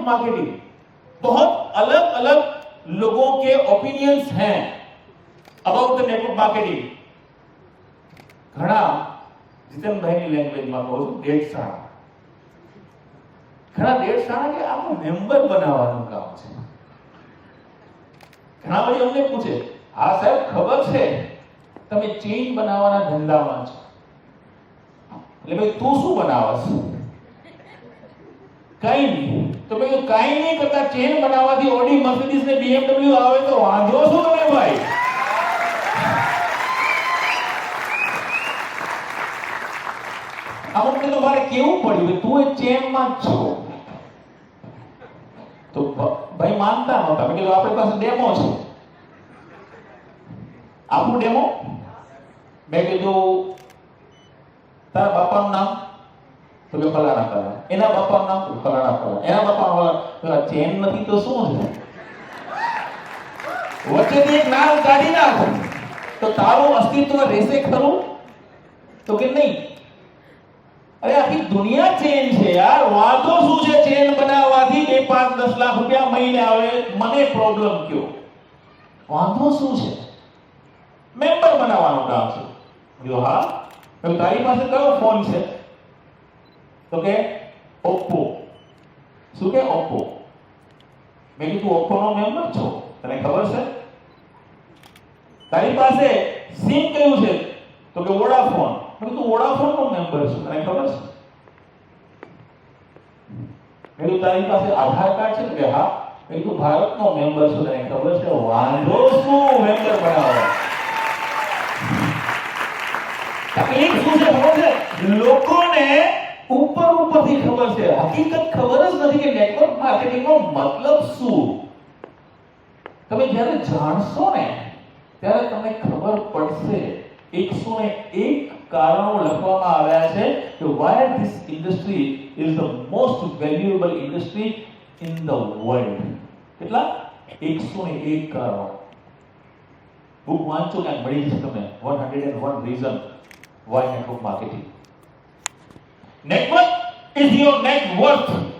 Network marketing बहुत अलग अलग लोगों के ओपिनियंस हैं अबाउट द नेटवर्क मार्केटिंग ઘણા જીતનભાઈની લેંગ્વેજમાં કહું છું દેડશાળા ઘણા દેડશાળા કે આમાં મેમ્બર બનાવવાનું કામ છે ઘણા વળી અમને પૂછે હા સાહેબ ખબર છે તમે ચેઇન બનાવવાના ધંધામાં છો એટલે ભાઈ તું શું બનાવસ કઈ નહીં તો ભાઈ કઈ નહીં કરતા, ચેન બનાવવાથી ઓડી મર્સિડીઝ ને બીએમડબ્લ્યુ આવે તો વાંધો શું તમે ભાઈ? આપણને તો મારે કેવું પડ્યું તું એ ચેનમાં જ છો. તો ભાઈ માનતા નહોતા. મેં કીધું, આપણી પાસે ડેમો છે. આપણું ડેમો? મેં કીધું, તારા બાપાનું નામ? તો કે ફલાણા ફલાણા. એના બાપાનું નામ તો ફલાણા ફલાણા. એના બાપા ફલાણા. ચેન નથી તો શું છે? વચ્ચેથી એક નામ કાઢી નાખો. તો તારું અસ્તિત્વ રહેશે ખરું? તો કે નહીં? અરે, આખી દુનિયા ચેન છે યાર. વાંધો શું છે ચેન બનાવવાથી? બે પાંચ દસ લાખ રૂપિયા મહિને આવે. મને પ્રોબ્લેમ કયો? વાંધો શું છે? મેમ્બર બનાવવાનું કામ છે. જો હા તારી પાસે કયો ફોન છે? તો કે ઓપ્પો શું કે ઓપ્પો મેં કીધું ઓપ્પો નો મેમ્બર છો. તને ખબર છે? તારી પાસે સિમ કયું છે? તો કે વોડાફોન મેં કીધું વોડાફોન નો મેમ્બર છું. તને ખબર છે? મેં કીધું, તારી પાસે આધાર કાર્ડ છે? કે હા. મેં કીધું, ભારતનો મેમ્બર છું. તને ખબર છે? વાંધો શું મેમ્બર બનાવો તકલીફ શું છે? ખબર છે? લોકોને ઉપર ઉપરથી ખબર છે. હકીકત ખબર જ નથી કે નેટવર્ક માર્કેટિંગનો મતલબ શું? તમે જ્યારે જાણશો ને, ત્યારે તમને ખબર પડશે. એકસો ને એક કારણો લખવામાં આવ્યા છે કે why this industry is the most valuable industry in the world કેટલા? એકસો ને એક કારણો. બુક વાંચો ક્યાંક મળી જશે તમને 101 reason why network marketing network is your net worth